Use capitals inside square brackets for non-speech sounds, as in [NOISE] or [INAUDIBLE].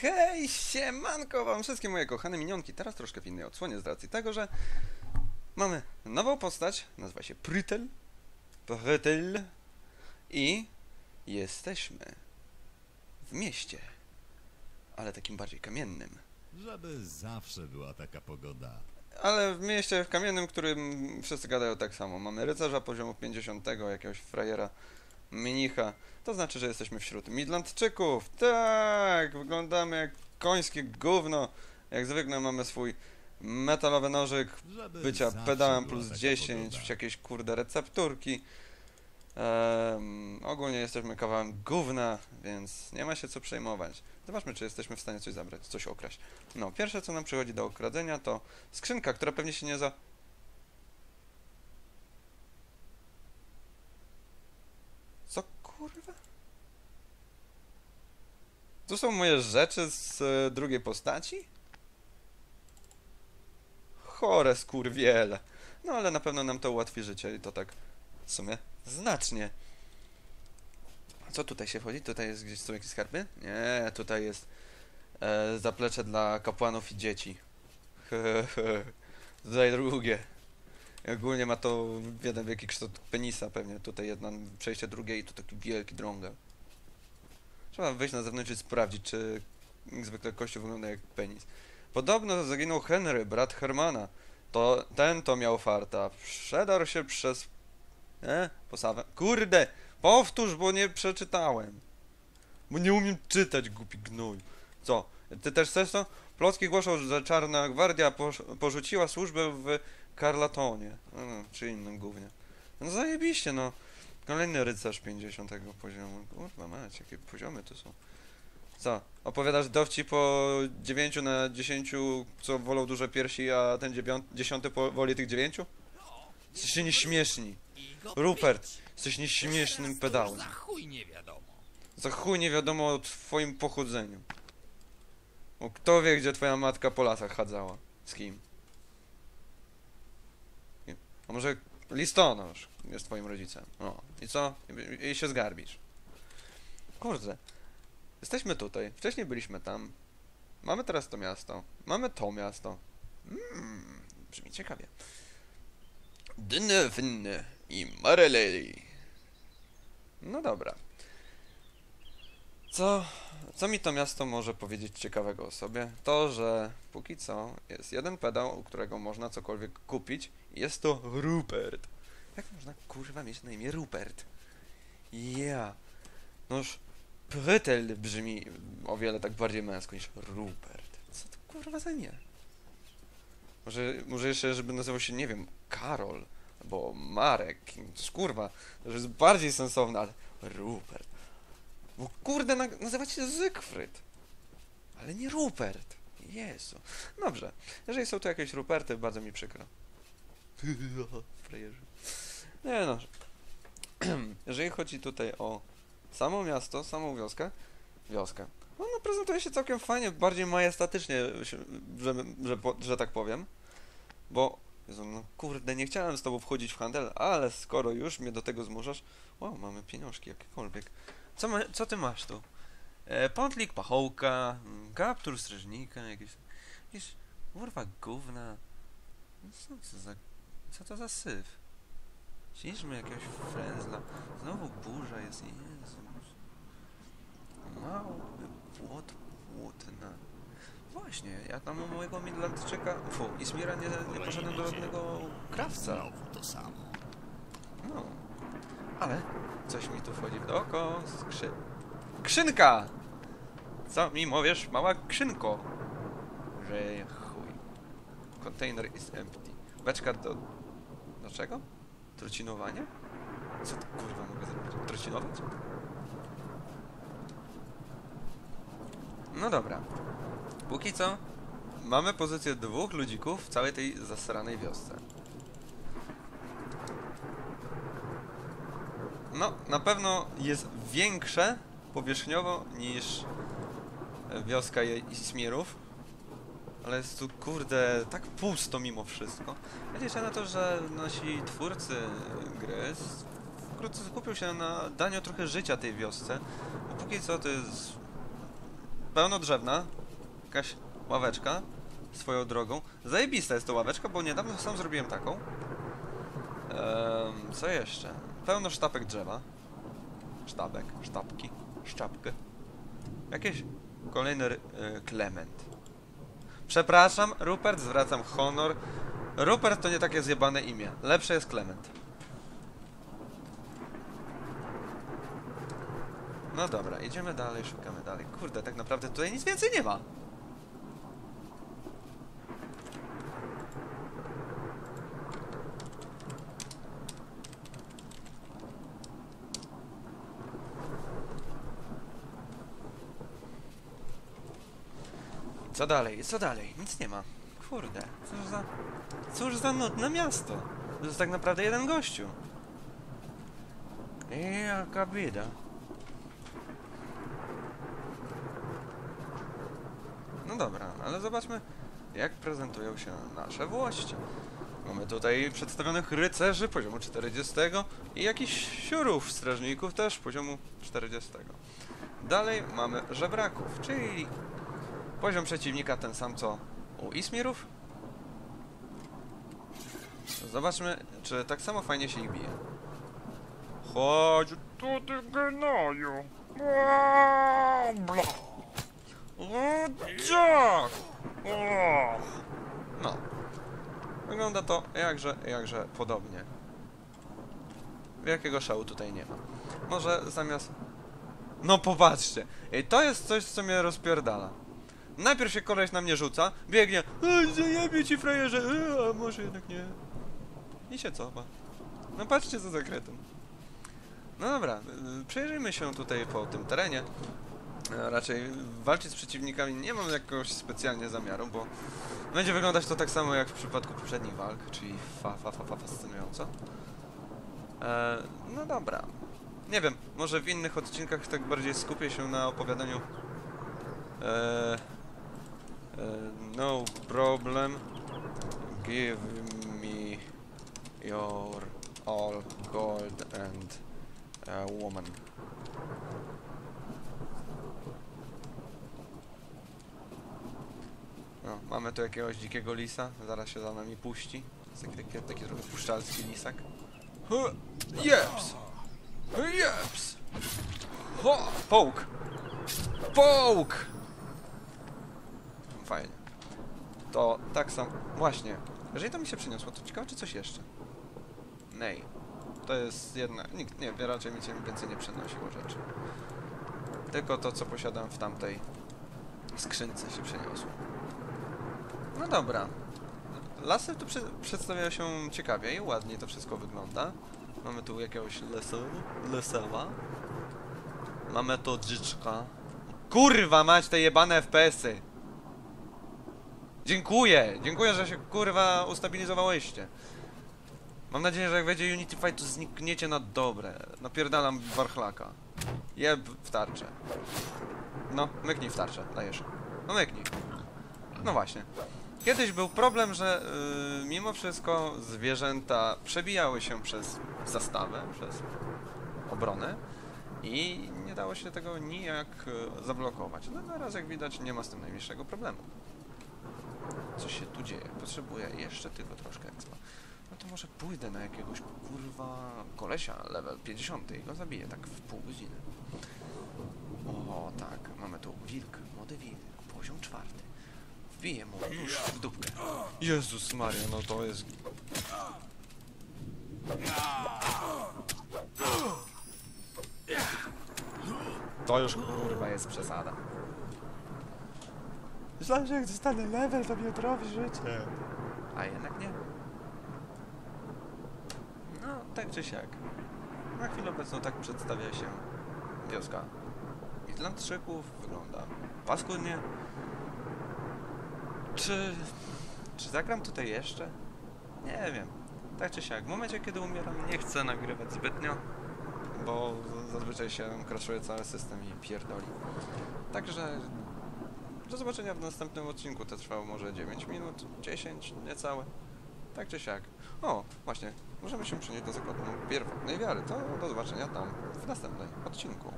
Hej, siemanko wam wszystkie moje kochane minionki. Teraz troszkę w innej odsłonie z racji tego, że mamy nową postać, nazywa się Prytel. Prytel. I jesteśmy w mieście, ale takim bardziej kamiennym. Żeby zawsze była taka pogoda. Ale w mieście w kamiennym, którym wszyscy gadają tak samo. Mamy rycerza poziomu 50, jakiegoś frajera, mnicha. To znaczy, że jesteśmy wśród Midlandczyków. Tak, wyglądamy jak końskie gówno. Jak zwykle mamy swój metalowy nożyk, bycia pedałem plus taka 10, pogoda. jakieś kurde recepturki. Em, ogólnie jesteśmy kawałem gówna, więc nie ma się co przejmować. Zobaczmy, czy jesteśmy w stanie coś zabrać, coś okraść. No, pierwsze co nam przychodzi do okradzenia to skrzynka, która pewnie się nie za... Co kurwa? Tu są moje rzeczy z e, drugiej postaci? Chore skurwiele. No ale na pewno nam to ułatwi życie i to tak w sumie znacznie. Co tutaj się wchodzi? Tutaj jest gdzieś są jakieś skarby? Nie, tutaj jest e, zaplecze dla kapłanów i dzieci. tutaj drugie. Ogólnie ma to jeden wielki kształt penisa pewnie. Tutaj jedno przejście drugie i tu taki wielki drąga. Trzeba wyjść na zewnątrz i sprawdzić, czy zwykle kościół wygląda jak penis. Podobno zaginął Henry, brat Hermana. To ten to miał farta. Przedarł się przez... E? Posawę. Kurde! Powtórz, bo nie przeczytałem. Bo nie umiem czytać, głupi gnój. Co? Ty też chcesz to? Plotki głoszą, że Czarna Gwardia porzuciła służbę w Karlatonie. No, czy innym głównie. No zajebiście, no. Kolejny rycerz 50 poziomu. Kurwa mać, jakie poziomy to są. Co? Opowiadasz dowcip po 9 na 10, co wolą duże piersi, a ten dziewiąt, dziesiąty po, woli tych 9? Jesteście nieśmieszni. Rupert, jesteś nieśmiesznym pedałem. Za chuj nie wiadomo. Za chuj nie wiadomo o twoim pochodzeniu. Bo kto wie, gdzie twoja matka po lasach chadzała? Z kim? A może listonosz jest twoim rodzicem? No. I co? I, I się zgarbisz. Kurde. Jesteśmy tutaj. Wcześniej byliśmy tam. Mamy teraz to miasto. Mamy to miasto. Mmm. Brzmi ciekawie. Dnewny i Mareleli. No dobra. Co, co mi to miasto może powiedzieć ciekawego o sobie? To, że póki co jest jeden pedał, u którego można cokolwiek kupić i jest to Rupert. Jak można kurwa mieć na imię Rupert? Ja. Noż Prytel brzmi o wiele tak bardziej męsko niż Rupert. Co to kurwa za imię? Może, może jeszcze, żeby nazywał się, nie wiem, Karol albo Marek. Kurwa, że jest bardziej sensowne, ale Rupert. Bo kurde, na, nazywać się Zygfryd. Ale nie Rupert. Jezu. Dobrze. Jeżeli są tu jakieś Ruperty, bardzo mi przykro. [LAUGHS] Frajerzy. Nie no. [CLEARS THROAT] Jeżeli chodzi tutaj o samo miasto, samą wioskę, wioskę. No, no prezentuje się całkiem fajnie, bardziej majestatycznie, że, że, że tak powiem. Bo, Jezu, no kurde, nie chciałem z tobą wchodzić w handel, ale skoro już mnie do tego zmuszasz, wow, mamy pieniążki jakiekolwiek. Co, ma, co ty masz tu? E, pątlik, pachołka, mm, kaptur strażnika, jakieś, jakieś urwa gówna. Co to za, co to za syf? Śliczmy jakiegoś frędzla. Znowu burza jest, Jezu. Mały płot płótna. Właśnie, ja tam u mojego Midlandczyka, fu, Ismira nie, nie poszedłem do żadnego krawca. Znowu to samo. No. Ale coś mi tu wchodzi w oko. Skrzy... Krzynka! Co mi mówisz, mała krzynko? Że chuj. Container is empty. Beczka do... Do czego? Trocinowanie? Co to kurwa mogę zrobić? Trocinować? No dobra. Póki co mamy pozycję dwóch ludzików w całej tej zasranej wiosce. No, na pewno jest większe powierzchniowo niż wioska Je- Ismirów. Ale jest tu, kurde, tak pusto mimo wszystko. Ja liczę na to, że nasi twórcy gry wkrótce skupią się na daniu trochę życia tej wiosce. Bo póki co to jest pełno drzewna. Jakaś ławeczka. Swoją drogą. Zajebista jest to ławeczka, bo niedawno sam zrobiłem taką. Em, co jeszcze? Pełno sztapek drzewa. Sztabek, sztabki, szczapkę. Jakieś kolejny ry- y, Clement. Przepraszam, Rupert, zwracam honor. Rupert to nie takie zjebane imię. Lepsze jest Clement. No dobra, idziemy dalej, szukamy dalej. Kurde, tak naprawdę tutaj nic więcej nie ma. Co dalej? Co dalej? Nic nie ma. Kurde, cóż za... Cóż za nudne miasto. To jest tak naprawdę jeden gościu. Jaka bieda. No dobra, ale zobaczmy, jak prezentują się nasze włości. Mamy tutaj przedstawionych rycerzy poziomu 40 i jakichś siurów, strażników też poziomu 40. Dalej mamy żebraków, czyli poziom przeciwnika ten sam co u Ismirów. Zobaczmy, czy tak samo fajnie się ich bije. Chodź tu, ty gnoju! No. Wygląda to jakże, jakże podobnie. Wielkiego szału tutaj nie ma. Może zamiast... No popatrzcie. I to jest coś, co mnie rozpierdala. Najpierw się koleś na mnie rzuca, biegnie, Ej, zajebie ci frajerze, a może jednak nie. I się cofa. No patrzcie za kretyn. No dobra, przejrzyjmy się tutaj po tym terenie. Raczej walczyć z przeciwnikami nie mam jakoś specjalnie zamiaru, bo będzie wyglądać to tak samo jak w przypadku poprzednich walk, czyli fa, fa, fa, fa fascynująco. E, no dobra. Nie wiem, może w innych odcinkach tak bardziej skupię się na opowiadaniu. E, e, no problem. Give me your all gold and a woman. No, mamy tu jakiegoś dzikiego lisa, zaraz się za nami puści. Jest taki, taki trochę puszczalski lisak. Jeps! Jeps! Połk! Połk! Fajnie. To tak samo... Właśnie. Jeżeli to mi się przyniosło, to ciekawe czy coś jeszcze. Nej. To jest jedna... Nikt, nie, raczej mi się więcej nie przynosiło rzeczy. Tylko to, co posiadam w tamtej skrzynce się przeniosło. No dobra. Lasy tu przy, przedstawia się ciekawie i ładnie to wszystko wygląda. Mamy tu jakiegoś lesu, leseła. Mamy tu dzyczka. Kurwa mać te jebane FPS-y! Dziękuję! Dziękuję, że się kurwa ustabilizowałyście. Mam nadzieję, że jak wejdzie Unity Fight, to znikniecie na dobre. Napierdalam warchlaka. Jeb w tarczę. No, myknij w tarczę, dajesz. No myknij. No właśnie. Kiedyś był problem, że yy, mimo wszystko zwierzęta przebijały się przez zastawę, przez obronę i nie dało się tego nijak yy, zablokować. No teraz jak widać nie ma z tym najmniejszego problemu. Co się tu dzieje? Potrzebuję jeszcze tylko troszkę expa. No to może pójdę na jakiegoś kurwa kolesia level 50 i go zabiję tak w pół godziny. O tak, mamy tu wilk, młody wilk, poziom czwarty. Wbiję mu nóż w dupkę. Jezus Maria, no to jest... To już kurwa jest przesada. Myślałem, że jak dostanę level, to mi odrobi życie. A jednak nie. No, tak czy siak. Na chwilę obecną tak przedstawia się wioska Islandczyków. Wygląda paskudnie. Czy... Czy zagram tutaj jeszcze? Nie wiem. Tak czy siak. W momencie, kiedy umieram, nie chcę nagrywać zbytnio, bo zazwyczaj się kraszuje cały system i pierdoli. Także do zobaczenia w następnym odcinku. To trwało może 9 minut, 10, niecałe. Tak czy siak. O, właśnie, możemy się przenieść do zakładu pierwotnej wiary. To do zobaczenia tam w następnym odcinku.